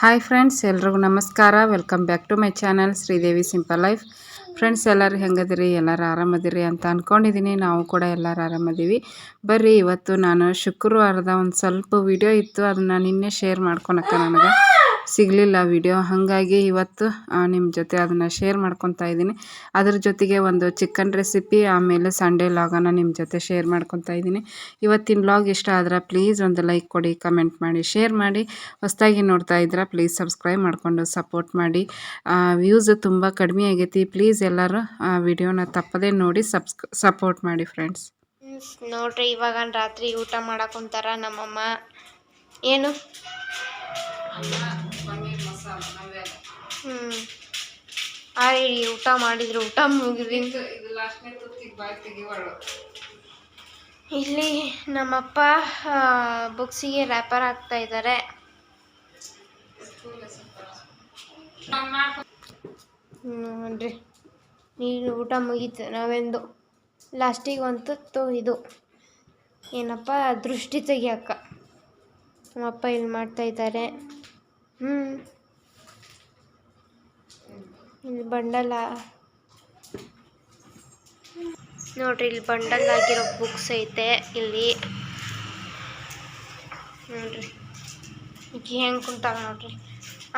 Hi friends ಎಲ್ರಿಗೂ ನಮಸ್ಕಾರ. Welcome back to my channel Sridevi simple life friends ಎಲ್ಲರೂ ಹೆಂಗದಿರಿ? ಎಲ್ಲರೂ ಆರಾಮದಿರಿ ಅಂತ ಅಂದ್ಕೊಂಡಿದ್ದೀನಿ ನಾವು ಕೂಡ ಎಲ್ಲರೂ ಆರಾಮದೀವಿ. ಬರ್ರಿ, ಇವತ್ತು ನಾನು ಶುಕ್ರವಾರದ ಒಂದು ಸ್ವಲ್ಪ ವಿಡಿಯೋ ಇತ್ತು. ಅದನ್ನು ನಿನ್ನೆ ಶೇರ್ ಮಾಡ್ಕೊಳಕ್ಕೆ ನನಗೆ. ಸಿಗಲಿಲ್ಲ ವಿಡಿಯೋ ಹಾಗಾಗಿ ಇವತ್ತು ನಿಮ್ಮ ಜೊತೆ ಅದನ್ನು ಶೇರ್ ಮಾಡ್ಕೊತಾ ಇದ್ದೀನಿ. ಅದ್ರ ಜೊತೆಗೆ ಒಂದು ಚಿಕನ್ ರೆಸಿಪಿ ಆಮೇಲೆ ಸಂಡೇ ಲಾಗನ್ನು ನಿಮ್ಮ ಜೊತೆ ಶೇರ್ ಮಾಡ್ಕೊತಾ ಇದ್ದೀನಿ. ಇವತ್ತಿನ ಲಾಗ್ ಇಷ್ಟ ಆದ್ರೆ ಪ್ಲೀಸ್ ಒಂದು ಲೈಕ್ ಕೊಡಿ ಕಮೆಂಟ್ ಮಾಡಿ ಶೇರ್ ಮಾಡಿ. ಹೊಸದಾಗಿ ನೋಡ್ತಾ ಇದ್ರೆ ಪ್ಲೀಸ್ ಸಬ್ಸ್ಕ್ರೈಬ್ ಮಾಡಿಕೊಂಡು ಸಪೋರ್ಟ್ ಮಾಡಿ. ವ್ಯೂಸ್ ತುಂಬ ಕಡಿಮೆ ಆಗೈತಿ. ಪ್ಲೀಸ್ ಎಲ್ಲರೂ, ಆ ವಿಡಿಯೋನ ತಪ್ಪದೇ ನೋಡಿ ಸಬ್ಸ್ ಸಪೋರ್ಟ್ ಮಾಡಿ ಫ್ರೆಂಡ್ಸ್ ನೋಡ್ರಿ ಇವಾಗ ರಾತ್ರಿ ಊಟ ಮಾಡಕ್ ಕುಂತಾರ ನಮ್ಮಮ್ಮ. ಏನು? ಆರಿ ಊಟ ಮಾಡಿದ್ರು. ಊಟ ಮುಗಿದ್ವಿ. ಇಲ್ಲಿ ನಮ್ಮಪ್ಪ ಬುಕ್ಸಿಗೆ ರ್ಯಾಪರ್ ಹಾಕ್ತಾ ಇದ್ದಾರೆ ನೋಡ್ರಿ ನೀನು ಊಟ ಮುಗೀತು ನಾವೆಂದು? ಲಾಸ್ಟಿಗೆ ಒಂದು ತುತ್ತು ಇದು. ಏನಪ್ಪ ದೃಷ್ಟಿ ತೆಗಿಯಕ್ಕ. ನಮ್ಮಪ್ಪ ಇಲ್ಲಿ ಮಾಡ್ತಾ ಇದ್ದಾರೆ ಹ್ಞೂ ಇಲ್ಲಿ ಬಂಡಲ್. ನೋಡ್ರಿ, ಇಲ್ಲಿ ಬಂಡಲ್ ಆಗಿರೋ ಬುಕ್ಸ್ ಐತೆ. ಇಲ್ಲಿ ನೋಡ್ರಿ. ಹೆಂಗೆ ಕುಂತಾವ ನೋಡ್ರಿ.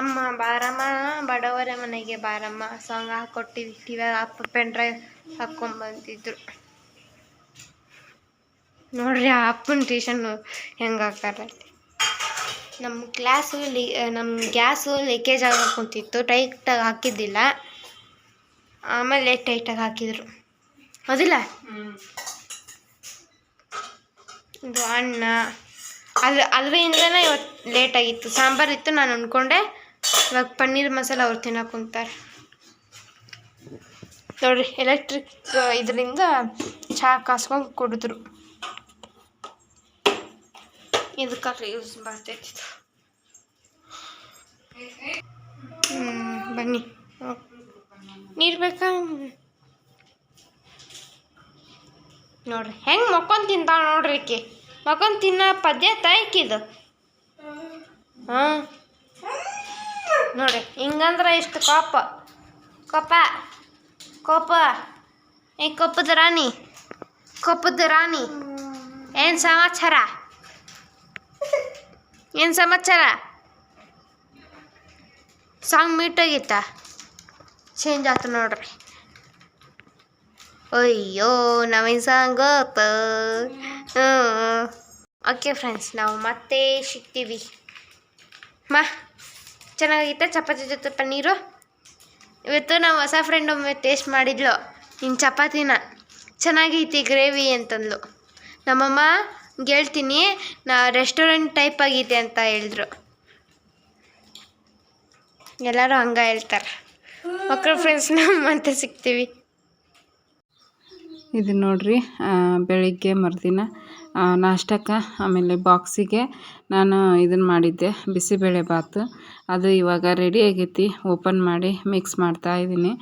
ಅಮ್ಮ, ಬಾರಮ್ಮ, ಬಡವರ ಮನೆಗೆ ಬಾರಮ್ಮ. ಸಾಂಗ್ ಹಾಕೊಟ್ಟಿರ್ತೀವ ಅಪ್ಪ ಪೆನ್ ಡ್ರೈವ್ ಹಾಕ್ಕೊಂಬಂದಿದ್ರು ನೋಡ್ರಿ, ಆ ಅಪ್ಪನ ಟ್ಯೂಷನ್ ಹೆಂಗೆ ಹಾಕಾರ ನಮ್ಮ ಗ್ಲಾಸು ಲೀ ನಮ್ಮ ಗ್ಯಾಸು ಲೀಕೇಜ್ ಆಗಕ್ಕೆ ಕುಂತಿತ್ತು ಟೈಟಾಗಿ ಹಾಕಿದ್ದಿಲ್ಲ. ಆಮೇಲೆ ಟೈಟಾಗಿ ಹಾಕಿದರು. ಹೌದಿಲ್ಲ? ಇದು ಅನ್ನ. ಅಲ್ ಅದರಿಂದನೇ ಇವತ್ತು ಲೇಟಾಗಿತ್ತು ಸಾಂಬಾರು ಇತ್ತು ನಾನು ಅಂದ್ಕೊಂಡೆ ಇವಾಗ ಪನ್ನೀರ್ ಮಸಾಲ ಅವ್ರು ತಿನ್ನಕ್ಕೆ ಕುಂತಾರೆ. ನೋಡ್ರಿ ಎಲೆಕ್ಟ್ರಿಕ್ ಇದರಿಂದ ಚಹಾ ಕಾಸ್ಕೊಂಡು ಕುಡಿದ್ರು. ಇದಕ್ಕಾಗಲಿ ಯೂಸ್ ಮಾಡ್ತೈತಿ ಇದು. ಹ್ಮ್, ಬನ್ನಿ. ನೀರು ಬೇಕಾ? ನೋಡ್ರಿ, ಹೆಂಗೆ ಮಕ್ಕೊಂಡು ತಿಂತಾಳ ನೋಡ್ರಿ ಈಕಿ. ಮಕ್ಕೊಂಡು ತಿನ್ನೋ ಪದ್ಧತಿ ಆಯ್ಕಿದು ಹಾಂ. ನೋಡ್ರಿ, ಹಿಂಗಂದ್ರೆ ಇಷ್ಟು ಕೋಪ. ಕೋಪ. ಕೋಪ. ಏ ಕೊಪ್ಪದ ರಾಣಿ. ಕೊಪ್ಪದ ರಾಣಿ. ಏನು ಸಮಾಚಾರ? ಏನು ಸಮಾಚಾರ? ಸಾಂಗ್ ಮೀಟಾಗಿತ್ತ ಚೇಂಜ್ ಆಯ್ತು ನೋಡ್ರಿ. ಅಯ್ಯೋ, ನವೀನ್ ಸಾಂಗ್ ಓಕೆ ಫ್ರೆಂಡ್ಸ್ ನಾವು ಮತ್ತೆ ಸಿಗ್ತೀವಿ. ಮಾ ಚೆನ್ನಾಗಿತ್ತ ಚಪಾತಿ ಜೊತೆ ಪನ್ನೀರು? ಇವತ್ತು ನಾವು ಹೊಸ ಫ್ರೆಂಡ್ ಒಮ್ಮೆ ಟೇಸ್ಟ್ ಮಾಡಿದ್ಲು. ಇನ್ನು ಚಪಾತಿನ. ಚೆನ್ನಾಗೈತಿ ಗ್ರೇವಿ ಅಂತಂದ್ಲು. ನಮ್ಮಮ್ಮ ಹೇಳ್ತೀನಿ ನಾ ರೆಸ್ಟೋರೆಂಟ್ ಟೈಪ್ ಆಗಿದೆ ಅಂತ ಹೇಳಿದ್ರು. ಎಲ್ಲರೂ ಹಂಗೆ ಹೇಳ್ತಾರೆ. ಮಕ್ಕಳು ಫ್ರೆಂಡ್ಸ್ ಮತ್ತೆ ಸಿಗ್ತೀವಿ. ಇದು ನೋಡ್ರಿ ಬೆಳಿಗ್ಗೆ ಮರುದಿನ ನಾಷ್ಟಕ್ಕೆ, ಆಮೇಲೆ ಬಾಕ್ಸಿಗೆ ನಾನು ಇದನ್ನು ಮಾಡಿದ್ದೆ, ಬಿಸಿಬೇಳೆ ಬಾತು. ಅದು ಇವಾಗ ರೆಡಿ ಆಗೈತಿ ಓಪನ್ ಮಾಡಿ ಮಿಕ್ಸ್ ಮಾಡ್ತಾ ಇದ್ದೀನಿ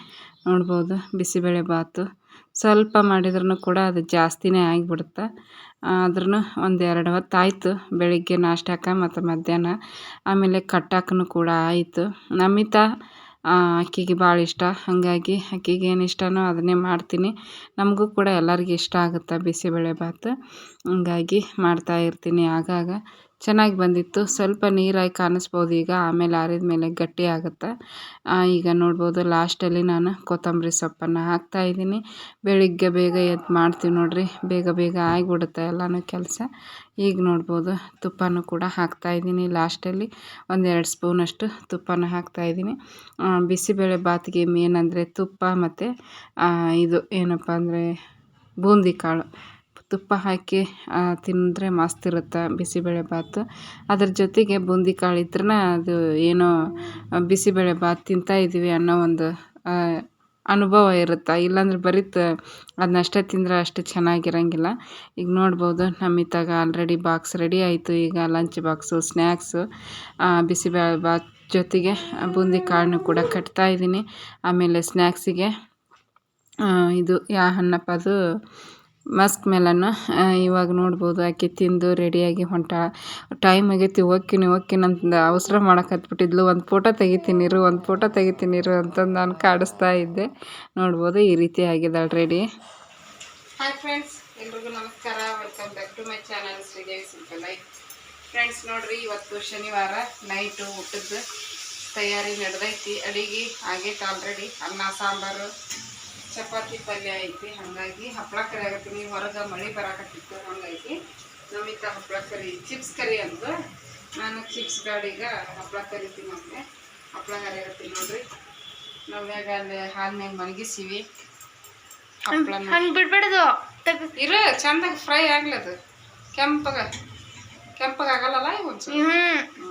ನೋಡ್ಬೋದು, ಬಿಸಿಬೇಳೆ ಬಾತು. ಸ್ವಲ್ಪ ಮಾಡಿದ್ರೂ ಕೂಡ ಅದು ಜಾಸ್ತಿನೇ ಆಗಿಬಿಡುತ್ತೆ. ಆದ್ರೂ ಒಂದು ಎರಡು ಹೊತ್ತು ಆಯಿತು ಬೆಳಿಗ್ಗೆ ನಾಷ್ಟಕ್ಕೆ ಮತ್ತು ಮಧ್ಯಾಹ್ನ. ಆಮೇಲೆ ಕಟ್ಟಾಕನು ಕೂಡ ಆಯಿತು. ನಮಿತಾ ಅಕ್ಕಿಗೆ ಭಾಳ ಇಷ್ಟ. ಹಾಗಾಗಿ ಅಕ್ಕಿಗೆ ಏನು ಇಷ್ಟನೋ ಅದನ್ನೇ ಮಾಡ್ತೀನಿ. ನಮಗೂ ಕೂಡ ಎಲ್ಲರಿಗೂ ಇಷ್ಟ ಆಗುತ್ತೆ ಬಿಸಿಬೇಳೆ ಹಂಗಾಗಿ ಮಾಡ್ತಾ ಇರ್ತೀನಿ ಆಗಾಗ. ಚೆನ್ನಾಗಿ ಬಂದಿತ್ತು. ಸ್ವಲ್ಪ ನೀರಾಗಿ ಕಾಣಿಸ್ಬೋದು ಈಗ. ಆಮೇಲೆ ಆರಿದ ಮೇಲೆ ಗಟ್ಟಿ ಆಗುತ್ತೆ. ಈಗ ನೋಡ್ಬೋದು ಲಾಸ್ಟಲ್ಲಿ ನಾನು ಕೊತ್ತಂಬರಿ ಸೊಪ್ಪನ್ನು ಹಾಕ್ತಾ ಇದ್ದೀನಿ. ಬೆಳಿಗ್ಗೆ ಬೇಗ ಎದ್ದು ಮಾಡ್ತೀವಿ ನೋಡಿರಿ. ಬೇಗ ಬೇಗ ಆಗಿಬಿಡುತ್ತೆ ಎಲ್ಲನೂ ಕೆಲಸ. ಈಗ ನೋಡ್ಬೋದು, ತುಪ್ಪನೂ ಕೂಡ ಹಾಕ್ತಾ ಇದ್ದೀನಿ. ಲಾಸ್ಟಲ್ಲಿ ಒಂದೆರಡು ಸ್ಪೂನಷ್ಟು ತುಪ್ಪನ ಹಾಕ್ತಾ ಇದ್ದೀನಿ. ಬಿಸಿಬೇಳೆ ಬಾತಿಗೆ ಮೇನಂದರೆ ತುಪ್ಪ ಮತ್ತು ಇದು ಏನಪ್ಪ ಅಂದರೆ, ಬೂಂದಿ ಕಾಳು. ತುಪ್ಪ ಹಾಕಿ ತಿಂದರೆ ಮಸ್ತ್ ಇರುತ್ತೆ ಬಿಸಿಬೇಳೆ ಬಾತು ಅದ್ರ ಜೊತೆಗೆ ಬೂಂದಿ ಕಾಳು ಇದ್ರೇ ಅದು ಏನೋ ಬಿಸಿಬೇಳೆ ಬಾತ್ ತಿಂತಾ ಇದ್ದೀವಿ ಅನ್ನೋ ಒಂದು ಅನುಭವ ಇರುತ್ತೆ. ಇಲ್ಲಾಂದ್ರೆ ಬರೀ ತ ಅದನ್ನಷ್ಟೇ ತಿಂದರೆ ಅಷ್ಟು ಚೆನ್ನಾಗಿರಂಗಿಲ್ಲ. ಈಗ ನೋಡ್ಬೋದು ನಮ್ಮ ಇತ್ತಾಗ ಆಲ್ರೆಡಿ ಬಾಕ್ಸ್ ರೆಡಿ ಆಯಿತು. ಈಗ lunch box snacks bisibele bath ಜೊತೆಗೆ ಬೂಂದಿ ಕಾಳನ್ನು ಕೂಡ ಕಟ್ತಾ ಇದ್ದೀನಿ ಆಮೇಲೆ ಸ್ನ್ಯಾಕ್ಸಿಗೆ ಇದು ಯಾ, ಹಣ್ಣಪ್ಪ, ಅದು ಮಸ್ಕ್ ಮೆಲನ್ನು ಇವಾಗ ನೋಡ್ಬೋದು ಆಕೆ ತಿಂದು ರೆಡಿಯಾಗಿ ಹೊಂಟ. ಟೈಮ್ ಆಗೈತಿ ಹೋಕ್ಕಿನಿ ಹೋಕ್ಕಿನಿ ಅಂತ ಅವಸರ ಮಾಡಕ್ಕೆ ಹತ್ಬಿಟ್ಟಿದ್ಲು ಒಂದು ಫೋಟೋ ತೆಗಿತೀನಿ, ಇರು, ಒಂದು ಫೋಟೋ ತೆಗಿತೀನಿ, ಇರು ಅಂತಂದು ನಾನು ಕಾಡಿಸ್ತಾ ಇದ್ದೆ. ನೋಡ್ಬೋದು ಈ ರೀತಿ ಆಗಿದ್ದಾಳೆ ರೆಡಿ ಹಾಯ್ ಫ್ರೆಂಡ್ಸ್ ಎಲ್ರಿಗೂ ನಮಸ್ಕಾರ. Welcome back to my channel life friends ನೋಡ್ರಿ, ಇವತ್ತು ಶನಿವಾರ ನೈಟು ಊಟದ ತಯಾರಿ ನಡೆದೈತಿ. ಅಡಿಗೆ ಆಗೈತೆ ಆಲ್ರೆಡಿ ಅನ್ನ, ಸಾಂಬಾರು. ಚಪಾತಿ ಪಲ್ಯ ಐತಿ ಹಾಗಾಗಿ ಹಪ್ಪಳ ಕರಿ ಆಗತ್ತೀನಿ ಹೊರಗೆ ಮಳೆ ಬರಾಕತ್ತಿತ್ತು ಹಂಗಾಗಿ ನಮಿತ ಹಪ್ಪಳ ಕರಿ ಚಿಪ್ಸ್ ಕರಿ ಅಂದು ನಾನು ಚಿಪ್ಸ್ ಗಾಡಿಗ ಹಪ್ಪಳ ಕರಿತೀನಿ ಮತ್ತೆ ಹಪ್ಪಳ ಕರಿ ಆಗತ್ತೀನಿ ನೋಡ್ರಿ ನಾವ್ಯಾಗ ಅಲ್ಲಿ ಹಾಲ್ನ್ಯಾಗ ಮಲಗಿಸಿವಿ. ಹಪ್ಪಳನ ಹಂಗೆ ಬಿಡ್ಬೇಡದು. ಇರ ಚಂದಾಗ ಫ್ರೈ ಆಗ್ಲದು ಕೆಂಪಗ ಕೆಂಪಗ ಆಗಲ್ಲಲ್ಲ ಹ್ಞೂ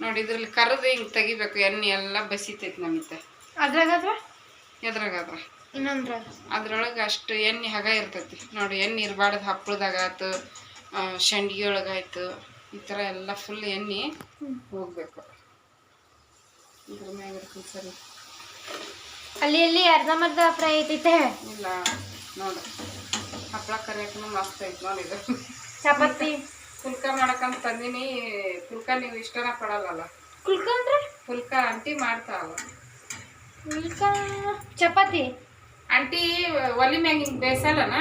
ನೋಡಿ ಇದ್ರಲ್ಲಿ ಕರೆದು ಹಿಂಗೆ ತೆಗಿಬೇಕು ಎಣ್ಣೆ ಎಲ್ಲ ಬಸಿತೈತಿ ನಮಿತ. ಅದ್ರಾಗದ್ರ? ಎದ್ರಾಗದ್ರ. ಇನ್ನೊಂದ್ರ ಅದ್ರೊಳಗೆ ಅಷ್ಟು ಎಣ್ಣೆ ಹಗ ಇರ್ತೈತಿ. ನೋಡಿ ಎಣ್ಣೆ ಇರಬಾರ್ದು ಹಪ್ಪಳದಾಗ ಆಯ್ತು ಶಂಡ್ಗಿ ಒಳಗಾಯ್ತು ಈ ಥರ ಎಲ್ಲ ಫುಲ್ ಎಣ್ಣೆ ಹೋಗ್ಬೇಕು. ಇದ್ರ ಮ್ಯಾಗ ಸರಿ. ಅಲ್ಲಿ ಅಲ್ಲಿ ಅರ್ಧಮರ್ಧ ಫ್ರೈ ಐತೈತೆ? ಇಲ್ಲ ನೋಡು. ಹಪ್ಪಳ ಕರಿಯಕ್ಕೂ ಮಸ್ತ್ ಐತೆ ನೋಡಿ ಇದು. ಚಪಾತಿ? ಪುಲ್ಕ ಮಾಡಕಂತ ತಂದಿನಿ ಪುಲ್ಕ ನೀವು ಇಷ್ಟನ ಕುಲ್ಕ ಅಂದ್ರೆ? ಪುಲ್ಕ ಆಂಟಿ ಮಾಡ್ತಾವ ಕುಲ್ಕ ಚಪಾತಿ. ಆಂಟಿ ಒಲಿ ಮ್ಯಾಗ ಹಿಂಗೆ ಬೇಸಲ್ಲನ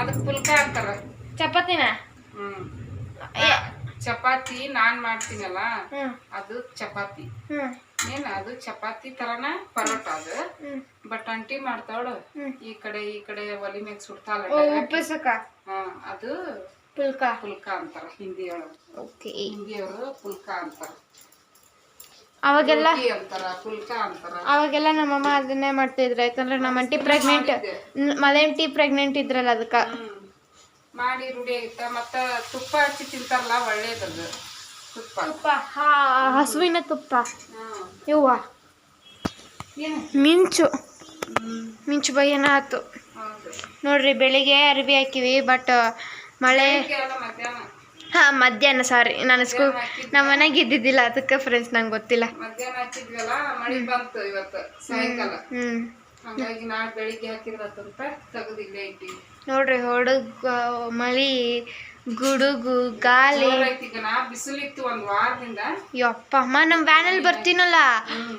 ಅದಕ್ಕೆ ಪುಲ್ಕ ಅಂತಾರ. ಚಪಾತಿನ? ಚಪಾತಿ ನಾನ್ ಮಾಡ್ತೀನಲ್ಲ ಅದು ಚಪಾತಿ. ಏನ ಅದು ಚಪಾತಿ ತರನ ಪರೋಟ ಅದು. ಬಟ್ ಆಂಟಿ ಮಾಡ್ತಾವಳ ಈ ಕಡೆ ಈ ಕಡೆ ಒಲಿ ಮ್ಯಾಗ ಸುಡ್ತಾಳ ಅದು ಪುಲ್ಕ. ಪುಲ್ಕ ಅಂತಾರ ಹಿಂದಿಯೊಳಗ ಓಕೆ. ಹಿಂದಿಯವರು ಪುಲ್ಕ ಅಂತಾರ. ಅವಾಗೆಲ್ಲ ಅವಾಗೆಲ್ಲ ನಮ್ಮಮ್ಮ ಅದನ್ನೇ ಮಾಡ್ತಿದ್ರು ಯಾಕಂದ್ರೆ ನಮ್ಮ ಅಂಟಿ ಪ್ರೆಗ್ನೆಂಟ್ ಮಲೆಂಟಿ ಪ್ರೆಗ್ನೆಂಟ್ ಇದ್ರಲ್ಲ ಅದಕ್ಕೆ. ಮಾಡಿ ರುಡಿ ಆಗಿತ್ತ? ಮತ್ತ ತುಪ್ಪ ಹಚ್ಚಿ ತಿಂತಾರಲ್ಲ ಒಳ್ಳೇದದು. ತುಪ್ಪ. ತುಪ್ಪ ಹಾ ಹಸುವಿನ ತುಪ್ಪ. ಇವ್ವ ಮಿಂಚು. ಮಿಂಚು ಬೈ ಆತು. ನೋಡ್ರಿ ಬೆಳಿಗ್ಗೆ ಅರಿವಿ ಹಾಕಿವಿ ಬಟ್ ಮಳೆ ಹಾ ಮಧ್ಯಾಹ್ನ ಸಾರಿ ನಾನು ಸ್ಕೂಲ್ ನಮ್ಮ ಮನೆಗೆ ಇದ್ದಿದ್ದಿಲ್ಲ ಅದಕ್ಕೆ ಫ್ರೆಂಡ್ಸ್ ನಂಗೆ ಗೊತ್ತಿಲ್ಲ. ಮಧ್ಯಾಹ್ನ ಹಚ್ಚಿದ್ವಲ್ಲ ಮಳಿ ಬಂತು ಇವತ್ತು ಸಾಯಂಕಾಲ. ಹ್ಮ್ ಹಂಗಾಗಿ ನಾಳೆ ಬೆಳಿಗ್ಗೆ ಹಾಕಿದ್ರತ್ತಂತ ತೆಗೆದು ಇಲ್ಲೇ ಇಟ್ಟಿವಿ ನೋಡ್ರಿ ಹೊಡಗ ಮಳಿ ಗುಡುಗು ಗಾಲಿ ಜೋರೈತಿ ಈಗ ಬಿಸಿಲಿತ್ತು ಒಂದ್ ವಾರದಿಂದ. ಯಪ್ಪ ಅಮ್ಮ ನಮ್ಮ ವ್ಯಾನಲ್ಲಿ ಬರ್ತೀನಲ್ಲ?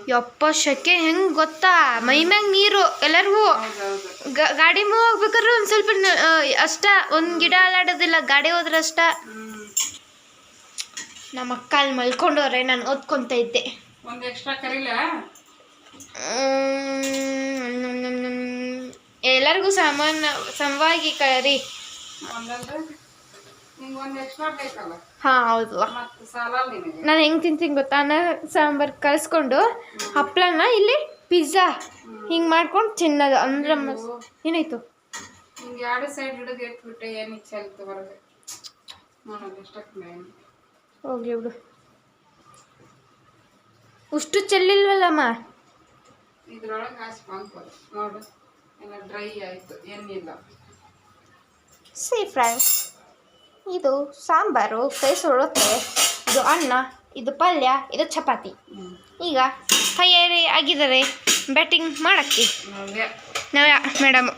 ಯಪ್ಪ ಶೆಕೆ ಹೆಂಗ್ ಗೊತ್ತಾ? ಮೈ ಮ್ಯಾಗ ನೀರು ಎಲ್ಲರಿಗೂ. ಗಾಡಿ ಮೂವ್ ಹೋಗ್ಬೇಕಾದ್ರೆ ಒಂದ್ ಸ್ವಲ್ಪ ಅಷ್ಟ ಒಂದ್ ಗಿಡ ಅಲ್ಲಾಡೋದಿಲ್ಲ ಗಾಡಿ ಹೋದ್ರೆ ಅಷ್ಟ. ಹ್ಮ್. ನಮ್ಮ ಅಕ್ಕ ಅಲ್ಲಿ ಮಲ್ಕೊಂಡವ್ರೆ ನಾನು ಓದ್ಕೊಂತ ಇದ್ದೆ. ಒಂದು ಎಕ್ಸ್ಟ್ರಾ ಕರೀಲ? ಎಲ್ಲರಿಗೂ ಸಮಾನ ಸಮವಾಗಿ ಕರಿ. ಹಾ ಹೌದು. ನಾನು ಹೆಂಗ್ ತಿಂತೀನಿ ಗೊತ್ತಾ? ಅನ್ನ ಸಾಂಬಾರ್ ಕಲ್ಸ್ಕೊಂಡು ಹಪ್ಪಳನ ಇಲ್ಲಿ ಪಿಜ್ಜಾ ಹಿಂಗ್ ಮಾಡ್ಕೊಂಡು ತಿನ್ನೋದು. ಅಂದ್ರೆ ಏನಾಯ್ತು? ಎರಡು ಸೈಡ್ ಹಿಡಿದು ಎತ್ಬಿಟ್ಟೆ ಏನು ಚೆಲ್ತು ಹೊರಗೆ? ನೋಡೋದು ಎಷ್ಟಕ್ಕೆ ಹೋಗ್ಲಿ ಬಿಡು. ಉಷ್ಟು ಚೆಲ್ಲಿಲ್ವಲ್ಲಮ್ಮ? ಇದ್ರೊಳಗೆ ಹಾಸಿ ಬಂದ್ಬೋದು ನೋಡು ಎಲ್ಲ ಡ್ರೈ ಆಯ್ತು ಏನಿಲ್ಲ ಸಿ ಫ್ರೆಂಡ್ಸ್ ಇದು ಸಾಂಬಾರು ಕೈ ಸುಡುತ್ತೆ ಇದು ಅನ್ನ ಇದು ಪಲ್ಯ ಇದು ಚಪಾತಿ. ಈಗ ತಯಾರಿ ಆಗಿದ್ದಾರೆ. ಬ್ಯಾಟಿಂಗ್ ಮಾಡಕ್ಕೆ. ನಾವು ನಾವ್ಯಾ ಮೇಡಮ್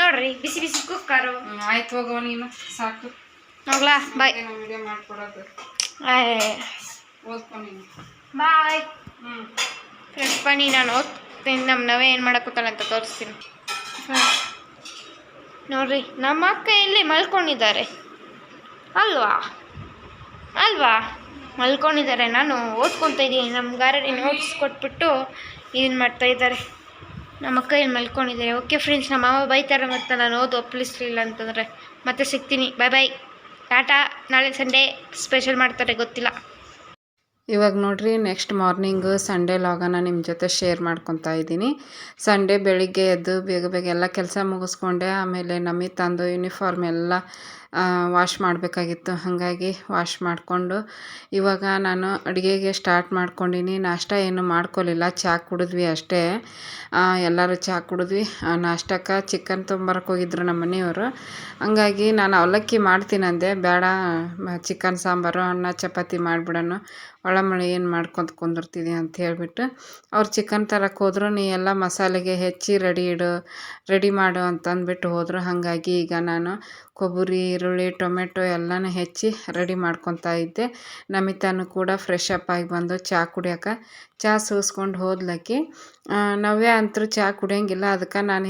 ನೋಡ್ರಿ ಬಿಸಿ ಬಿಸಿ ಕುಕ್ಕರು ಆಯ್ತು ಹೋಗುವ ನೀನು ಸಾಕು. ಹೋಗ್ಲಾ ಬಾಯ್. ಬಾಯ್. ಹ್ಞೂ ಫ್ರೆಂಡ್ಸ್ ಬನ್ನಿ ನಾನು ಓದ್ತೀನಿ. ನಮ್ಮ ನವೇ ಏನು ಮಾಡಕ್ಕೂತಾಳೆ ಅಂತ ತೋರಿಸ್ತೀನಿ. ನೋಡ್ರಿ ನಮ್ಮ ಅಕ್ಕ ಇಲ್ಲಿ ಮಲ್ಕೊಂಡಿದ್ದಾರೆ. ಅಲ್ವಾ? ಅಲ್ವಾ? ಮಲ್ಕೊಂಡಿದ್ದಾರೆ. ನಾನು ಓದ್ಕೊತಾ ಇದ್ದೀನಿ ನಮ್ಮ ಗಾರಡಿ ನೋಟ್ಸ್ ಕೊಟ್ಬಿಟ್ಟು ಇದನ್ನು ಮಾಡ್ತಾ ಇದ್ದಾರೆ. ನಮ್ಮ ಅಕ್ಕ ಇಲ್ಲಿ ಮಲ್ಕೊಂಡಿದ್ದಾರೆ. ಓಕೆ ಫ್ರೆಂಡ್ಸ್ ನಮ್ಮ ಮಾವ ಬೈತಾರೆ ಮತ್ತು ನಾನು ಓದು ಒಪ್ಪಲಿಸ್ಲಿಲ್ಲ ಅಂತಂದರೆ ಮತ್ತೆ ಸಿಗ್ತೀನಿ. ಬಾಯ್ ಬಾಯ್ ಟಾಟಾ ನಾಳೆ ಸಂಡೇ ಸ್ಪೆಷಲ್ ಮಾಡ್ತಾರೆ, ಗೊತ್ತಿಲ್ಲ. ಇವಾಗ ನೋಡ್ರಿ ನೆಕ್ಸ್ಟ್ ಮಾರ್ನಿಂಗ್ ಸಂಡೇ ಲಾಗನ ನಿಮ್ಮ ಜೊತೆ ಶೇರ್ ಮಾಡ್ಕೊತಾ ಇದ್ದೀನಿ. ಸಂಡೇ ಬೆಳಿಗ್ಗೆ ಎದ್ದು ಬೇಗ ಬೇಗ ಎಲ್ಲ ಕೆಲಸ ಮುಗಿಸ್ಕೊಂಡೆ, ಆಮೇಲೆ ನಮಗೆ ತಂದು ಯೂನಿಫಾರ್ಮ್ ಎಲ್ಲ ವಾಶ್ ಮಾಡಬೇಕಾಗಿತ್ತು. ಹಾಗಾಗಿ ವಾಶ್ ಮಾಡಿಕೊಂಡು ಇವಾಗ ನಾನು ಅಡುಗೆಗೆ ಸ್ಟಾರ್ಟ್ ಮಾಡ್ಕೊಂಡೀನಿ. ನಾಷ್ಟ ಏನು ಮಾಡ್ಕೊಲಿಲ್ಲ. ಚಹಾ ಕುಡಿದ್ವಿ ಅಷ್ಟೇ. ಎಲ್ಲರೂ ಚಹಾ ಕುಡಿದ್ವಿ. ನಾಷ್ಟಕ್ಕೆ ಚಿಕನ್ ತೊಂಬರಕ್ಕೆ ಹೋಗಿದ್ರು ನಮ್ಮ ಮನೆಯವರು. ಹಂಗಾಗಿ ನಾನು ಅವಲಕ್ಕಿ ಮಾಡ್ತೀನಂದೆ ಬೇಡ ಚಿಕನ್ ಸಾಂಬಾರು, ಅನ್ನ, ಚಪಾತಿ ಮಾಡಿಬಿಡೋಣ. ಒಳಮಳೆ ಏನು ಮಾಡ್ಕೊಂತ ಕುಂದಿರ್ತೀನಿ ಅಂತ ಹೇಳಿಬಿಟ್ಟು ಅವ್ರು ಚಿಕನ್ ತರಕ್ಕೆ ಹೋದ್ರು. ನೀ ಎಲ್ಲ ಮಸಾಲೆಗೆ ಹೆಚ್ಚಿ ರೆಡಿ ಇಡು ರೆಡಿ ಮಾಡು ಅಂತಂದ್ಬಿಟ್ಟು ಹೋದರು. ಹಾಗಾಗಿ ಈಗ ನಾನು ಕೊಬ್ಬರಿ, ಈರುಳ್ಳಿ, ಟೊಮೆಟೊ ಎಲ್ಲನೂ ಹೆಚ್ಚಿ ರೆಡಿ ಮಾಡ್ಕೊತಾ ಇದ್ದೆ. ನಮಿತಾನು ಕೂಡ ಫ್ರೆಶ್ ಅಪ್ ಆಗಿ ಬಂದು ಚಹಾ ಕುಡಿಯೋಕೆ. ಚಹಾ ಸೂಸ್ಕೊಂಡು ಹೋದ್ಲಕ್ಕಿ ನವ್ಯ ಅಂತೂ ಚಹಾ ಕುಡಿಯೋಂಗಿಲ್ಲ. ಅದಕ್ಕೆ ನಾನು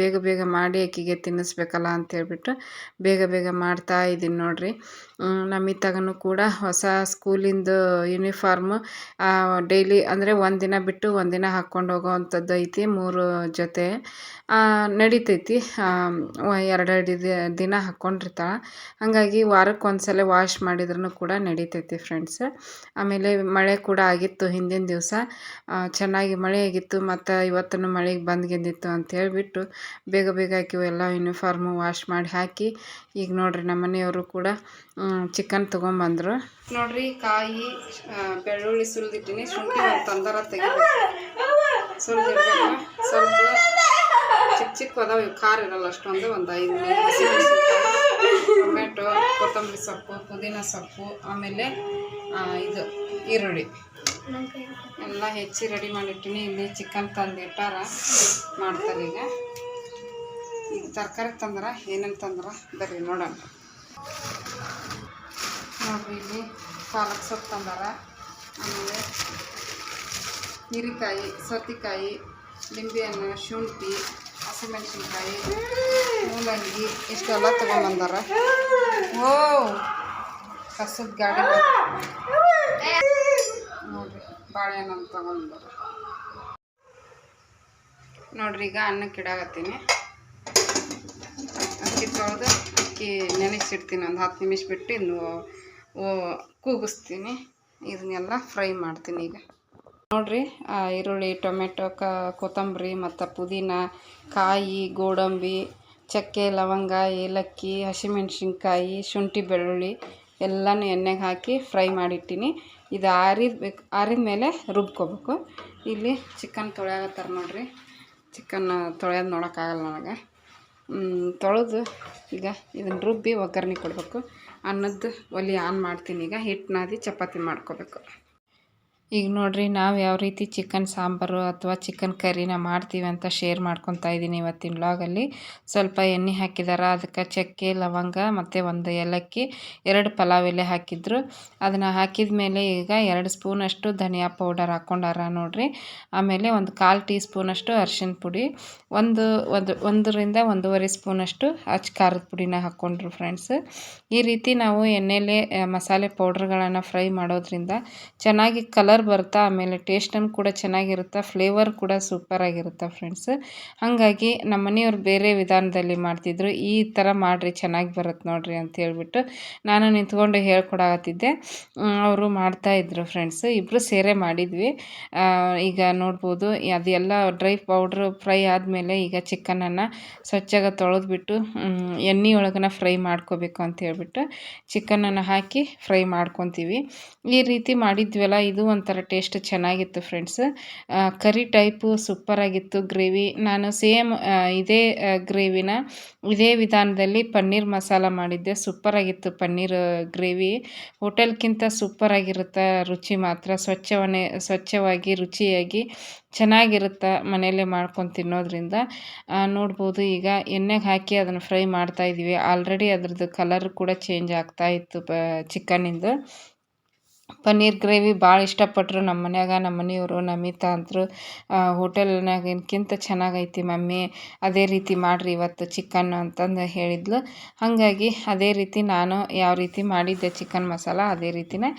ಬೇಗ ಬೇಗ ಮಾಡಿ ಆಕಿಗೆ ತಿನ್ನಿಸ್ಬೇಕಲ್ಲ ಅಂತೇಳ್ಬಿಟ್ಟು ಬೇಗ ಬೇಗ ಮಾಡ್ತಾ ಇದ್ದೀನಿ ನೋಡಿರಿ. ನಮಿತಾಗನು ಕೂಡ ಹೊಸ ಸ್ಕೂಲಿಂದು ಯೂನಿಫಾರ್ಮು ಡೈಲಿ ಅಂದರೆ ಒಂದಿನ ಬಿಟ್ಟು ಒಂದಿನ ಹಾಕ್ಕೊಂಡು ಹೋಗೋವಂಥದ್ದು ಐತಿ ಮೂರು ಜೊತೆ. ನಡೀತೈತಿ. ಎರಡೆರಡು ದಿನ ಹಾಕ್ಕೊಂಡಿರ್ತಾಳೆ. ಹಾಗಾಗಿ ವಾರಕ್ಕೆ ಒಂದು ಸಲ ವಾಶ್ ಮಾಡಿದ್ರೂ ಕೂಡ ನಡೀತೈತಿ ಫ್ರೆಂಡ್ಸ್. ಆಮೇಲೆ ಮಳೆ ಕೂಡ ಆಗಿತ್ತು ಹಿಂದಿನ ದಿವಸ. ಚೆನ್ನಾಗಿ ಮಳೆ ಆಗಿತ್ತು. ಮತ್ತು ಇವತ್ತೂ ಮಳೆಗೆ ಗೆದ್ದಿತ್ತು ಅಂತ ಹೇಳಿಬಿಟ್ಟು ಬೇಗ ಬೇಗ ಹಾಕಿವು ಎಲ್ಲ ಯೂನಿಫಾರ್ಮು ವಾಶ್ ಮಾಡಿ ಹಾಕಿ, ಈಗ ನೋಡಿರಿ ನಮ್ಮ ಮನೆಯವರು ಕೂಡ ಚಿಕನ್ ತೊಗೊಂಬಂದರು. ನೋಡಿರಿ, ಕಾಯಿ ಬೆಳ್ಳುಳ್ಳಿ ಸುಲಿದಿಟ್ಟಿನಿ, ಶುಂಠಿ ತಂದರ ಸುಲಿದಿಡ್ಬೇಕು ಸ್ವಲ್ಪ ಚಿಕ್ಕ ಚಿಕ್ಕ ಅದಾವ, ಇವು ಖಾರ ಇರಲ್ಲ, ಅಷ್ಟೊಂದು ಒಂದು ಐದು ಟೊಮೆಟೊ ಕೊತ್ತಂಬರಿ ಸೊಪ್ಪು, ಪುದೀನ ಸೊಪ್ಪು, ಆಮೇಲೆ ಇದು ಈರುಳ್ಳಿ. ಎಲ್ಲ ಹೆಚ್ಚಿ ರೆಡಿ ಮಾಡಿಟ್ಟಿನಿ. ಇಲ್ಲಿ ಚಿಕನ್ ತಂದು ಇಟ್ಟಾರ ಮಾಡ್ತಾರೆ ಈಗ. ಈಗ ತರಕಾರಿ ತಂದ್ರ, ಏನೇನು ತಂದ್ರ ಬರ್ರಿ ನೋಡೋಣ. ನೋಡ್ರಿ ಇಲ್ಲಿ ಪಾಲಕ್ ಸೊಪ್ಪು ತಂದಾರ. ಆಮೇಲೆ ಹೀರಿಕಾಯಿ, ಸೌತೆಕಾಯಿ ಲಿಂಬೆಹಣ್ಣು ಶುಂಠಿ, ಹಸಿಮೆಣಸಿನ್ಕಾಯಿ, ಮೂಲಂಗಿ, ಇಷ್ಟೆಲ್ಲ ತೊಗೊಂಬಂದಾರ. ಓ, ಕಸದ ಗಾಡಿ ಬಾಳೆಹಣ್ಣು ಅಂತ ನೋಡ್ರಿ, ಈಗ ಅನ್ನಕ್ಕೆ ಇಡಾಕತ್ತೀನಿ ಅಕ್ಕಿ ತೊಳೆದು ಅಕ್ಕಿ ನೆನೆಸಿಡ್ತೀನಿ. ಒಂದು ಹತ್ತು ನಿಮಿಷ ಬಿಟ್ಟು ಇನ್ನು ಕೂಗಿಸ್ತೀನಿ. ಇದನ್ನೆಲ್ಲ ಫ್ರೈ ಮಾಡ್ತೀನಿ ಈಗ. ನೋಡ್ರಿ ಈರುಳ್ಳಿ, ಟೊಮೆಟೊ, ಕ ಕೊತ್ತಂಬರಿ ಮತ್ತು ಪುದೀನ, ಕಾಯಿ, ಗೋಡಂಬಿ, ಚಕ್ಕೆ, ಲವಂಗ, ಏಲಕ್ಕಿ, ಹಸಿಮೆಣ್ಸಿನ್ಕಾಯಿ, ಶುಂಠಿ ಬೆಳ್ಳುಳ್ಳಿ ಎಲ್ಲನೂ ಎಣ್ಣೆಗೆ ಹಾಕಿ ಫ್ರೈ ಮಾಡಿಟ್ಟಿನಿ. ಇದು ಆರಿದ್ಬೇಕು ಆರಿದ ಮೇಲೆ ರುಬ್ಕೋಬೇಕು. ಇಲ್ಲಿ ಚಿಕನ್ ತೊಳೆಯಕತ್ತಾರ ನೋಡಿರಿ. ಚಿಕನ್ ತೊಳೆಯೋದು ನೋಡೋಕ್ಕಾಗಲ್ಲ ನನಗೆ. ತೊಳೆದು ಈಗ ಇದನ್ನು ರುಬ್ಬಿ ಒಗ್ಗರಣೆ ಕೊಡಬೇಕು. ಅನ್ನದ್ದು ಒಲೆ ಆನ್ ಮಾಡ್ತೀನಿ ಈಗ. ಹಿಟ್ಟು ನಾದಿ ಚಪಾತಿ ಮಾಡ್ಕೋಬೇಕು. ಈಗ ನೋಡಿರಿ ನಾವು ಯಾವ ರೀತಿ ಚಿಕನ್ ಸಾಂಬಾರು ಅಥವಾ ಚಿಕನ್ ಕರಿನ ಮಾಡ್ತೀವಿ ಅಂತ ಶೇರ್ ಮಾಡ್ಕೊತಾ ಇದ್ದೀನಿ ಇವತ್ತಿನ ವ್ಲಾಗಲ್ಲಿ ಸ್ವಲ್ಪ ಎಣ್ಣೆ ಹಾಕಿದಾರ, ಅದಕ್ಕೆ ಚಕ್ಕೆ, ಲವಂಗ ಮತ್ತು ಒಂದು ಏಲಕ್ಕಿ, ಎರಡು ಪಲಾವ್ ಎಲೆ ಹಾಕಿದ್ರು. ಅದನ್ನು ಹಾಕಿದ ಮೇಲೆ ಈಗ ಎರಡು ಸ್ಪೂನಷ್ಟು ಧನಿಯಾ ಪೌಡರ್ ಹಾಕ್ಕೊಂಡಾರ ನೋಡಿರಿ. ಆಮೇಲೆ ಒಂದು ಕಾಲು ಟೀ ಸ್ಪೂನಷ್ಟು ಅರ್ಶಿನ ಪುಡಿ, ಒಂದು ಒಂದು, ಒಂದರಿಂದ ಒಂದೂವರೆ ಸ್ಪೂನಷ್ಟು ಅಚ್ಚ ಖಾರದ ಪುಡಿನ ಹಾಕ್ಕೊಂಡ್ರು ಫ್ರೆಂಡ್ಸ್ ಈ ರೀತಿ ನಾವು ಎಣ್ಣೆಲೆ, ಮಸಾಲೆ ಪೌಡ್ರ್ಗಳನ್ನು ಫ್ರೈ ಮಾಡೋದ್ರಿಂದ ಚೆನ್ನಾಗಿ ಕಲರ್ ಬರುತ್ತೆ ಆಮೇಲೆ ಟೇಸ್ಟನ್ನು ಕೂಡ ಚೆನ್ನಾಗಿರುತ್ತೆ ಫ್ಲೇವರ್ ಕೂಡ ಸೂಪರಾಗಿರುತ್ತೆ ಫ್ರೆಂಡ್ಸ್ ಹಾಗಾಗಿ ನಮ್ಮ ಮನೆಯವ್ರು ಬೇರೆ ವಿಧಾನದಲ್ಲಿ ಮಾಡ್ತಿದ್ರು, ಈ ಥರ ಮಾಡಿರಿ, ಚೆನ್ನಾಗಿ ಬರುತ್ತೆ ನೋಡಿರಿ ಅಂತ ಹೇಳ್ಬಿಟ್ಟು ನಾನು ನಿಂತ್ಕೊಂಡು ಹೇಳ್ಕೊಡಾಕತ್ತಿದ್ದೆ. ಅವರು ಮಾಡ್ತಾಯಿದ್ರು ಫ್ರೆಂಡ್ಸ್ ಇಬ್ಬರು ಸೇರೆ ಮಾಡಿದ್ವಿ. ಈಗ ನೋಡ್ಬೋದು, ಅದೆಲ್ಲ ಡ್ರೈ ಪೌಡ್ರು ಫ್ರೈ ಆದಮೇಲೆ ಈಗ ಚಿಕನನ್ನು ಸ್ವಚ್ಛಾಗಿ ತೊಳೆದ್ಬಿಟ್ಟು ಎಣ್ಣೆ ಒಳಗನ ಫ್ರೈ ಮಾಡ್ಕೋಬೇಕು ಅಂತ ಹೇಳ್ಬಿಟ್ಟು ಚಿಕನನ್ನು ಹಾಕಿ ಫ್ರೈ ಮಾಡ್ಕೊತೀವಿ. ಈ ರೀತಿ ಮಾಡಿದ್ವಲ್ಲ, ಇದು ಒಂಥರ ಒಂಥರ ಟೇಸ್ಟ್ ಚೆನ್ನಾಗಿತ್ತು ಫ್ರೆಂಡ್ಸ್. ಕರಿ ಟೈಪು ಸೂಪರಾಗಿತ್ತು ಗ್ರೇವಿ. ನಾನು ಸೇಮ್ ಇದೇ ಗ್ರೇವಿನ ಇದೇ ವಿಧಾನದಲ್ಲಿ ಪನ್ನೀರ್ ಮಸಾಲ ಮಾಡಿದ್ದೆ. ಸೂಪರಾಗಿತ್ತು ಪನ್ನೀರ್ ಗ್ರೇವಿ. ಹೋಟೆಲ್ಗಿಂತ ಸೂಪರಾಗಿರುತ್ತೆ ರುಚಿ ಮಾತ್ರ. ಸ್ವಚ್ಛವನೆ, ಸ್ವಚ್ಛವಾಗಿ, ರುಚಿಯಾಗಿ ಚೆನ್ನಾಗಿರುತ್ತೆ ಮನೆಯಲ್ಲೇ ಮಾಡ್ಕೊಂಡು ತಿನ್ನೋದ್ರಿಂದ. ನೋಡ್ಬೋದು ಈಗ ಎಣ್ಣೆಗೆ ಹಾಕಿ ಅದನ್ನು ಫ್ರೈ ಮಾಡ್ತಾಯಿದ್ದೀವಿ ಆಲ್ರೆಡಿ ಅದರದ್ದು ಕಲರ್ ಕೂಡ ಚೇಂಜ್ ಆಗ್ತಾ ಇತ್ತು ಚಿಕನಿಂದು. ಪನ್ನೀರ್ ಗ್ರೇವಿ ಭಾಳ ಇಷ್ಟಪಟ್ಟರು ನಮ್ಮ ಮನ್ಯಾಗ, ನಮ್ಮ ಮನೆಯವರು ನಮಿತಾ ಅಂತರು. ಹೋಟೆಲ್ನಾಗಿನ್ಕಿಂತ ಚೆನ್ನಾಗೈತಿ ಮಮ್ಮಿ, ಅದೇ ರೀತಿ ಮಾಡಿರಿ ಇವತ್ತು ಚಿಕನ್ ಅಂತಂದು ಹೇಳಿದ್ಲು. ಹಾಗಾಗಿ ಅದೇ ರೀತಿ ನಾನು ಯಾವ ರೀತಿ ಮಾಡಿದ್ದೆ ಚಿಕನ್ ಮಸಾಲ, ಅದೇ ರೀತಿನೇ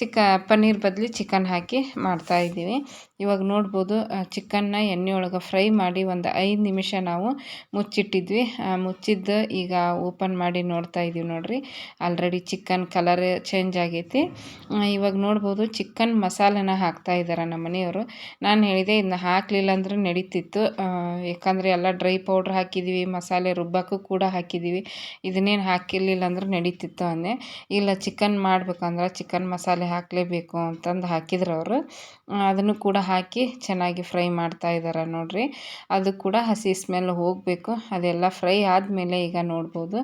ಚಿಕ ಪನ್ನೀರ್ ಬದಲು ಚಿಕನ್ ಹಾಕಿ ಮಾಡ್ತಾಯಿದ್ದೀವಿ ಇವಾಗ ನೋಡ್ಬೋದು ಚಿಕನ್ನ ಎಣ್ಣೆ ಒಳಗೆ ಫ್ರೈ ಮಾಡಿ ಒಂದು ಐದು ನಿಮಿಷ ನಾವು ಮುಚ್ಚಿಟ್ಟಿದ್ವಿ. ಮುಚ್ಚಿದ್ದು ಈಗ ಓಪನ್ ಮಾಡಿ ನೋಡ್ತಾ ಇದ್ದೀವಿ ನೋಡಿರಿ. ಆಲ್ರೆಡಿ ಚಿಕನ್ ಕಲರ್ ಚೇಂಜ್ ಆಗೈತಿ. ಇವಾಗ ಇವಾಗ ನೋಡ್ಬೋದು ಚಿಕನ್ ಮಸಾಲೆನ ಹಾಕ್ತಾ ಇದ್ದಾರೆ ನಮ್ಮ ಮನೆಯವರು. ನಾನು ಹೇಳಿದೆ ಇದನ್ನ ಹಾಕಲಿಲ್ಲ ಅಂದ್ರೆ ನಡೀತಿತ್ತು. ಯಾಕಂದರೆ ಎಲ್ಲ ಡ್ರೈ ಪೌಡ್ರ್ ಹಾಕಿದ್ದೀವಿ ಮಸಾಲೆ ರುಬ್ಬಕ್ಕೂ ಕೂಡ ಹಾಕಿದ್ದೀವಿ ಇದನ್ನೇನು ಹಾಕಿರಲಿಲ್ಲ ಅಂದ್ರೆ ನಡೀತಿತ್ತು ಅಂದೆ. ಇಲ್ಲ ಚಿಕನ್ ಮಾಡ್ಬೇಕಂದ್ರೆ ಚಿಕನ್ ಮಸಾಲೆ ಹಾಕಲೇಬೇಕು ಅಂತಂದು ಹಾಕಿದ್ರು ಅವರು. ಅದನ್ನು ಕೂಡ ಹಾಕಿ ಚೆನ್ನಾಗಿ ಫ್ರೈ ಮಾಡ್ತಾ ಇದ್ದಾರೆ ನೋಡಿರಿ. ಅದು ಕೂಡ ಹಸಿ ಸ್ಮೆಲ್ ಹೋಗಬೇಕು. ಅದೆಲ್ಲ ಫ್ರೈ ಆದಮೇಲೆ ಈಗ ನೋಡ್ಬೋದು.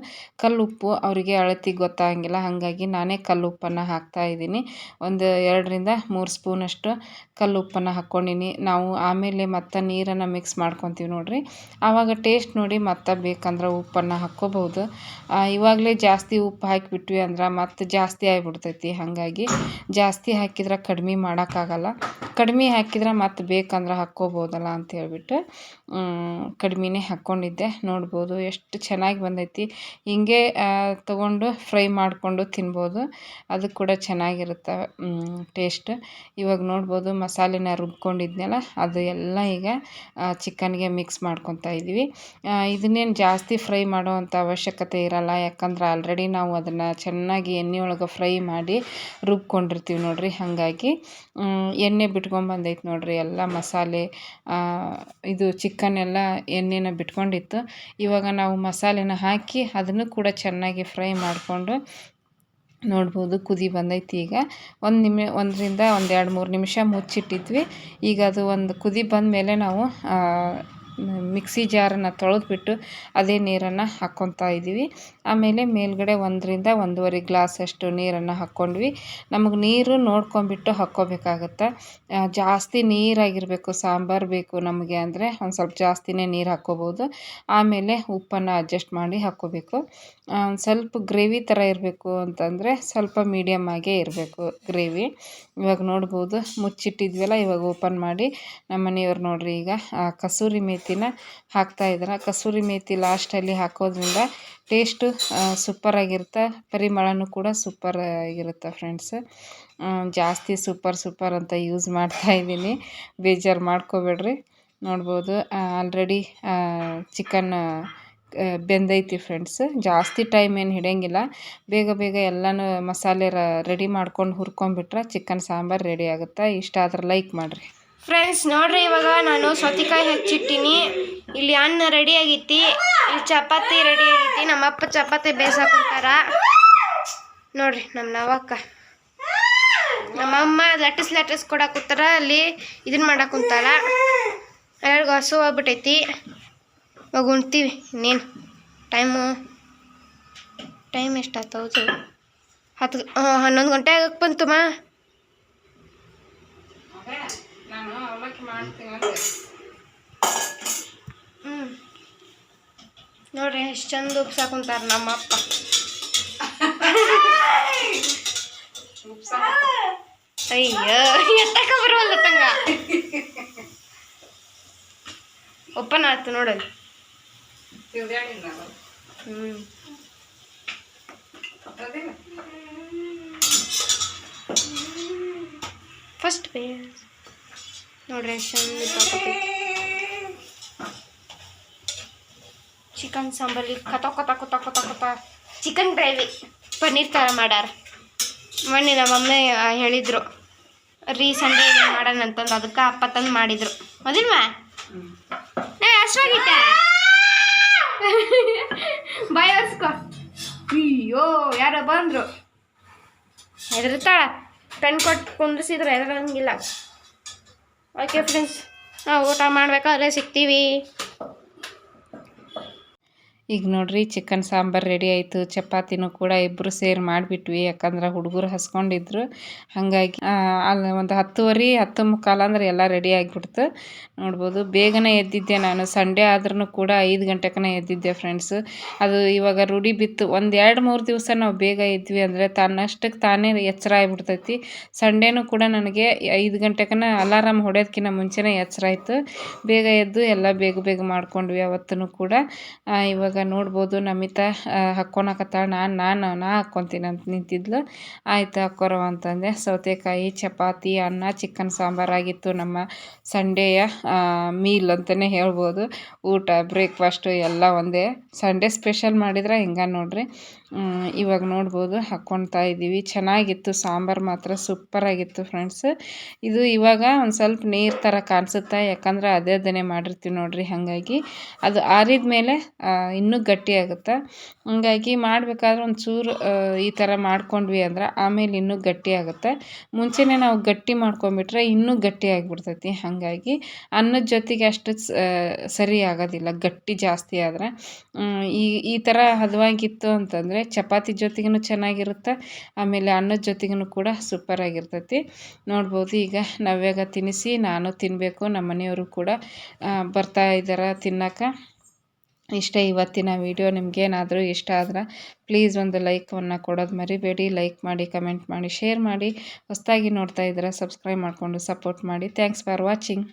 ಕಲ್ಲುಪ್ಪು ಅವರಿಗೆ ಅಳತಿ ಗೊತ್ತಾಗಂಗಿಲ್ಲ, ಹಾಗಾಗಿ ನಾನೇ ಕಲ್ಲುಪ್ಪನ್ನು ಹಾಕ್ತಾ ಇದ್ದೀನಿ. ಒಂದು ಎರಡರಿಂದ ಮೂರು ಸ್ಪೂನಷ್ಟು ಕಲ್ಲುಪ್ಪನ್ನು ಹಾಕ್ಕೊಂಡಿನಿ. ನಾವು ಆಮೇಲೆ ಮತ್ತೆ ನೀರನ್ನು ಮಿಕ್ಸ್ ಮಾಡ್ಕೊತೀವಿ ನೋಡಿರಿ. ಆವಾಗ ಟೇಸ್ಟ್ ನೋಡಿ ಮತ್ತೆ ಬೇಕಂದ್ರೆ ಉಪ್ಪನ್ನು ಹಾಕ್ಕೋಬೋದು ಇವಾಗಲೇ ಜಾಸ್ತಿ ಉಪ್ಪು ಹಾಕಿಬಿಟ್ವಿ ಅಂದ್ರೆ ಮತ್ತೆ ಜಾಸ್ತಿ ಆಗಿಬಿಡ್ತೈತಿ. ಹಾಗಾಗಿ ಜಾಸ್ತಿ ಹಾಕಿದ್ರೆ ಕಡಿಮೆ ಮಾಡೋಕ್ಕಾಗಲ್ಲ. ಕಡಿಮೆ ಹಾಕಿದ್ರೆ ಮತ್ತೆ ಬೇಕಂದ್ರೆ ಹಾಕ್ಕೋಬೋದಲ್ಲ ಅಂತ ಹೇಳ್ಬಿಟ್ಟು ಕಡಿಮೆನೇ ಹಾಕ್ಕೊಂಡಿದ್ದೆ. ನೋಡ್ಬೋದು ಎಷ್ಟು ಚೆನ್ನಾಗಿ ಬಂದೈತಿ. ಹಿಂಗೆ ತಗೊಂಡು ಫ್ರೈ ಮಾಡಿಕೊಂಡು ತಿನ್ಬೋದು. ಅದು ಕೂಡ ಚೆನ್ನಾಗಿರುತ್ತೆ. ಟೇಸ್ಟ್. ಇವಾಗ ನೋಡ್ಬೋದು ಮಸಾಲೆನ ರುಬ್ಕೊಂಡಿದ್ನಲ್ಲ, ಅದು ಎಲ್ಲ ಈಗ ಚಿಕನ್ಗೆ ಮಿಕ್ಸ್ ಮಾಡ್ಕೊತಾ ಇದ್ದೀವಿ. ಇದನ್ನೇನು ಜಾಸ್ತಿ ಫ್ರೈ ಮಾಡೋವಂಥ ಅವಶ್ಯಕತೆ ಇರಲ್ಲ, ಯಾಕಂದ್ರೆ ಆಲ್ರೆಡಿ ನಾವು ಅದನ್ನು ಚೆನ್ನಾಗಿ ಎಣ್ಣೆ ಒಳಗೆ ಫ್ರೈ ಮಾಡಿ ರುಬ್ಕೊಂಡಿರ್ತೀವಿ ನೋಡಿರಿ, ಹಾಗಾಗಿ. ಎಣ್ಣೆ ಬಿಟ್ಕೊಂಬಂದೈತೆ ನೋಡಿರಿ, ಎಲ್ಲ ಮಸಾಲೆ ಇದು ಚಿಕನ್ ಎಲ್ಲ ಎಣ್ಣೆನ ಬಿಟ್ಕೊಂಡಿತ್ತು. ಇವಾಗ ನಾವು ಮಸಾಲೆನ ಹಾಕಿ ಅದನ್ನು ಕೂಡ ಚೆನ್ನಾಗಿ ಫ್ರೈ ಮಾಡಿಕೊಂಡು ನೋಡ್ಬೋದು, ಕುದಿ ಬಂದೈತಿ ಈಗ. ಒಂದು ನಿಮಿ, ಒಂದರಿಂದ ಒಂದು ಎರಡು ಮೂರು ನಿಮಿಷ ಮುಚ್ಚಿಟ್ಟಿದ್ವಿ. ಈಗ ಅದು ಒಂದು ಕುದಿ ಬಂದಮೇಲೆ ನಾವು ಮಿಕ್ಸಿ ಜಾರನ್ನು ತೊಳೆದ್ಬಿಟ್ಟು ಅದೇ ನೀರನ್ನು ಹಾಕ್ಕೊತಾ ಇದ್ದೀವಿ. ಆಮೇಲೆ ಮೇಲ್ಗಡೆ ಒಂದರಿಂದ ಒಂದೂವರೆ ಗ್ಲಾಸಷ್ಟು ನೀರನ್ನು ಹಾಕ್ಕೊಂಡ್ವಿ. ನಮಗೆ ನೀರು ನೋಡ್ಕೊಂಬಿಟ್ಟು ಹಾಕ್ಕೋಬೇಕಾಗತ್ತೆ? ಜಾಸ್ತಿ ನೀರಾಗಿರಬೇಕು, ಸಾಂಬಾರು ಬೇಕು ನಮಗೆ ಅಂದರೆ ಒಂದು ಸ್ವಲ್ಪ ಜಾಸ್ತಿನೇ ನೀರು ಹಾಕ್ಕೋಬೋದು. ಆಮೇಲೆ ಉಪ್ಪನ್ನು ಅಡ್ಜಸ್ಟ್ ಮಾಡಿ ಹಾಕ್ಕೋಬೇಕು. ಒಂದು ಸ್ವಲ್ಪ ಗ್ರೇವಿ ಥರ ಇರಬೇಕು ಅಂತಂದರೆ ಸ್ವಲ್ಪ ಮೀಡಿಯಮ್ ಆಗೇ ಇರಬೇಕು ಗ್ರೇವಿ. ಇವಾಗ ನೋಡ್ಬೋದು, ಮುಚ್ಚಿಟ್ಟಿದ್ವಲ್ಲ, ಇವಾಗ ಓಪನ್ ಮಾಡಿ. ನಮ್ಮ ಮನೆಯವ್ರು ನೋಡ್ರಿ ಈಗ ಕಸೂರಿ ಮೇಥಿನ ಹಾಕ್ತಾ ಇದ್ದಾರೆ? ಕಸೂರಿ ಮೇಥಿ ಲಾಸ್ಟಲ್ಲಿ ಹಾಕೋದ್ರಿಂದ ಟೇಸ್ಟು ಸೂಪರಾಗಿರುತ್ತೆ ಪರಿಮಳನೂ ಕೂಡ ಸೂಪರ್ ಆಗಿರುತ್ತೆ ಫ್ರೆಂಡ್ಸ್ ಜಾಸ್ತಿ ಸೂಪರ್ ಸೂಪರ್ ಅಂತ ಯೂಸ್ ಮಾಡ್ತಾ ಇದ್ದೀನಿ. ಬೇಜಾರು ಮಾಡ್ಕೋಬೇಡ್ರಿ. ನೋಡ್ಬೋದು ಆಲ್ರೆಡಿ ಚಿಕನ್ ಬೆಂದೈತಿ ಫ್ರೆಂಡ್ಸ್ ಜಾಸ್ತಿ ಟೈಮ್ ಏನು ಹಿಡಿಯಂಗಿಲ್ಲ. ಬೇಗ ಬೇಗ ಎಲ್ಲನೂ ಮಸಾಲೆ ರೆಡಿ ಮಾಡ್ಕೊಂಡು ಹುರ್ಕೊಂಡ್ಬಿಟ್ರೆ ಚಿಕನ್ ಸಾಂಬಾರು ರೆಡಿ ಆಗುತ್ತೆ? ಇಷ್ಟ ಆದ್ರೆ ಲೈಕ್ ಮಾಡಿರಿ. ಫ್ರೆಂಡ್ಸ್ ನೋಡ್ರಿ, ಇವಾಗ ನಾನು ಸೌತೆಕಾಯಿ ಹಚ್ಚಿಟ್ಟಿನಿ. ಇಲ್ಲಿ ಅನ್ನ ರೆಡಿ ಆಗೈತಿ. ಇಲ್ಲಿ ಚಪಾತಿ ರೆಡಿ ಆಗೈತಿ. ನಮ್ಮಪ್ಪ ಚಪಾತಿ ಬೇಸಾಕೊಂತಾರ ನೋಡ್ರಿ ನಮ್ಮ ನವಕ್ಕ. ನಮ್ಮಮ್ಮ ಲಟಸ್ ಲಟಸ್ ಕೊಡಾಕುತ್ತಾರ ಅಲ್ಲಿ ಇದನ್ನ ಮಾಡಾಕುಂತಾರ ಎಲ್ಲರಿಗೂ ಹಸು ಹೋಗ್ಬಿಟ್ಟೈತಿ. ಇವಾಗ ಉಣ್ತೀವಿ ಇನ್ನೇನು. ಟೈಮು ಟೈಮ್ ಎಷ್ಟಾಯ್ತು? ಹೌದು. ಹತ್ತು, ಹನ್ನೊಂದು ಗಂಟೆ ಆಗಕ್ಕೆ ಬಂತಮ್ಮ ನಾನು ಅವಲಕ್ಕಿ ಮಾಡ್ತೀನಿ ಹ್ಞೂ ನೋಡ್ರಿ ಎಷ್ಟು ಚಂದ ಉಪ್ಸಾಕೊಂತಾರೆ ನಮ್ಮ ಅಪ್ಪ ಅಯ್ಯೋ ಎತ್ತಕ ಬರುವಲ್ಲ ತಂಗ. ಓಪನ್ ಆಯ್ತು ನೋಡಲ್ಲಿ. ಹ್ಞೂ ಫಸ್ಟ್ ಬೇಸ್. ನೋಡ್ರಿ ಎಷ್ಟು ಚಂದ ಚಿಕನ್ ಸಾಂಬಾರಿ ಕತ ಕತ ಕತ ಕತ ಕತ. ಚಿಕನ್ ಗ್ರೇವಿ ಪನ್ನೀರ್ ಥರ ಮಾಡ್ಯಾರ ಮೊನ್ನೆ ನಮ್ಮ ಮಮ್ಮಿ ಆ, ಹೇಳಿದ್ರು ರೀ ಇದನ್ನ ಮಾಡೋಣ ಅಂತಂದು. ಅದಕ್ಕೆ ಅಪ್ಪ ತಂದು ಮಾಡಿದ್ರು. ಹೌದಿಲ್ವಾ ನಾ ಅಷ್ಟಾಗಿಟ್ಟ ಬಾಯ್ ಅಯ್ಯೋ ಯಾರೋ ಬಂದರು. ಹೆದರ್ತಾಳ ಪೆನ್ ಕೊಟ್ಟು ಕುಂದ್ರಿಸಿದ್ರು ಹೆದರಂಗಿಲ್ಲ. ಓಕೆ ಫ್ರೆಂಡ್ಸ್ ನಾವು ಊಟ ಮಾಡ್ಬೇಕಾದ್ರೆ ಸಿಗ್ತೀವಿ. ಈಗ ನೋಡ್ರಿ ಚಿಕನ್ ಸಾಂಬಾರು ರೆಡಿ ಆಯಿತು. ಚಪಾತಿನೂ ಕೂಡ ಇಬ್ಬರು ಸೇರಿ ಮಾಡಿಬಿಟ್ವಿ. ಯಾಕಂದ್ರೆ ಹುಡುಗರು ಹಸ್ಕೊಂಡಿದ್ರು. ಹಾಗಾಗಿ ಅಲ್ಲಿ ಒಂದು ಹತ್ತುವರೆ, ಹತ್ತು ಮುಕ್ಕಾಲು ಅಂದ್ರೆ ಎಲ್ಲ ರೆಡಿ ಆಗಿಬಿಡ್ತು. ನೋಡ್ಬೋದು. ಬೇಗನೆ ಎದ್ದಿದ್ದೆ ನಾನು. ಸಂಡೇ ಆದ್ರೂ ಕೂಡ ಐದು ಗಂಟೆಕನೇ ಎದ್ದಿದ್ದೆ ಫ್ರೆಂಡ್ಸ್ ಅದು ಇವಾಗ ರೂಢಿ ಬಿತ್ತು. ಒಂದು ಎರಡು, ಮೂರು ದಿವಸ ನಾವು ಬೇಗ ಇದ್ವಿ ಅಂದರೆ ತನ್ನಷ್ಟಕ್ಕೆ ತಾನೇ ಎಚ್ಚರ ಆಗಿಬಿಡ್ತೈತಿ. ಸಂಡೇನೂ ಕೂಡ ನನಗೆ ಐದು ಗಂಟೆಕನ ಅಲಾರಾಮ್ ಹೊಡೆಯೋದಕ್ಕಿಂತ ಮುಂಚೆನೇ ಎಚ್ಚರ ಆಯಿತು ಬೇಗ ಎದ್ದು ಎಲ್ಲ ಬೇಗ ಬೇಗ ಮಾಡ್ಕೊಂಡ್ವಿ ಅವತ್ತೂ ಕೂಡ. ಇವಾಗ ಇವಾಗ ನೋಡ್ಬೋದು ನಮಿತಾ ಹಾಕ್ಕೊಳಕತ್ತಾಳ ನಾನು ನಾನು ನಾ ಹಾಕ್ಕೊತೀನಿ ಅಂತ ನಿಂತಿದ್ಲು. ಆಯಿತು ಹಾಕ್ಕೊರವ ಅಂತಂದೆ. ಸೌತೆಕಾಯಿ, ಚಪಾತಿ, ಅನ್ನ ಚಿಕನ್ ಸಾಂಬಾರಾಗಿತ್ತು ನಮ್ಮ ಸಂಡೇಯ ಮೀಲ್ ಅಂತಲೇ ಹೇಳ್ಬೋದು. ಊಟ ಬ್ರೇಕ್ಫಾಸ್ಟು ಎಲ್ಲ ಒಂದೇ. ಸಂಡೇ ಸ್ಪೆಷಲ್ ಮಾಡಿದ್ರೆ ಹಿಂಗೆ ನೋಡ್ರಿ. ಇವಾಗ ನೋಡ್ಬೋದು ಹಾಕ್ಕೊಳ್ತಾ ಇದ್ದೀವಿ ಚೆನ್ನಾಗಿತ್ತು ಸಾಂಬಾರು ಮಾತ್ರ ಸೂಪರಾಗಿತ್ತು ಫ್ರೆಂಡ್ಸ್ ಇದು ಇವಾಗ ಒಂದು ಸ್ವಲ್ಪ ನೀರು ಥರ ಕಾಣಿಸುತ್ತೆ, ಯಾಕಂದರೆ ಅದೇ ಅದನ್ನೇ ಮಾಡಿರ್ತೀವಿ ನೋಡ್ರಿ ಹಾಗಾಗಿ. ಅದು ಆರಿದ ಮೇಲೆ ಇನ್ನೂ ಗಟ್ಟಿ ಆಗುತ್ತೆ? ಹಂಗಾಗಿ ಮಾಡಬೇಕಾದ್ರೆ ಒಂಚೂರು ಈ ಥರ ಮಾಡ್ಕೊಂಡ್ವಿ ಅಂದ್ರೆ ಆಮೇಲೆ ಇನ್ನೂ ಗಟ್ಟಿ ಆಗುತ್ತೆ. ಮುಂಚೆನೇ ನಾವು ಗಟ್ಟಿ ಮಾಡ್ಕೊಂಬಿಟ್ರೆ ಇನ್ನೂ ಗಟ್ಟಿ ಆಗಿಬಿಡ್ತೈತಿ. ಹಾಗಾಗಿ ಅನ್ನದ ಜೊತೆಗೆ ಅಷ್ಟು ಸರಿ ಆಗೋದಿಲ್ಲ. ಗಟ್ಟಿ ಜಾಸ್ತಿ ಆದರೆ. ಈ ಈ ಥರ ಹದವಾಗಿತ್ತು ಅಂತಂದರೆ ಚಪಾತಿ ಜೊತೆಗೂ ಚೆನ್ನಾಗಿರುತ್ತೆ. ಆಮೇಲೆ ಅನ್ನದ ಜೊತೆಗೂ ಕೂಡ ಸೂಪರಾಗಿರ್ತೈತಿ ನೋಡ್ಬೋದು ಈಗ ನವ್ಯಾಗ ತಿನ್ನಿಸಿ ನಾನು ತಿನ್ನಬೇಕು ನಮ್ಮ ಮನೆಯವರು ಕೂಡ ಬರ್ತಾ ಇದ್ದಾರೆ ತಿನ್ನಕ್ಕೆ ಇಷ್ಟೇ ಇವತ್ತಿನ ವಿಡಿಯೋ ನಿಮಗೇನಾದರೂ ಇಷ್ಟ ಆದ್ರೆ ಪ್ಲೀಸ್ ಒಂದು ಲೈಕನ್ನು ಕೊಡೋದು ಮರಿಬೇಡಿ. ಲೈಕ್ ಮಾಡಿ ಕಮೆಂಟ್ ಮಾಡಿ ಶೇರ್ ಮಾಡಿ. ಹೊಸದಾಗಿ ನೋಡ್ತಾ ಇದ್ದೀರಾ ಸಬ್ಸ್ಕ್ರೈಬ್ ಮಾಡಿಕೊಂಡು ಸಪೋರ್ಟ್ ಮಾಡಿ. Thanks for watching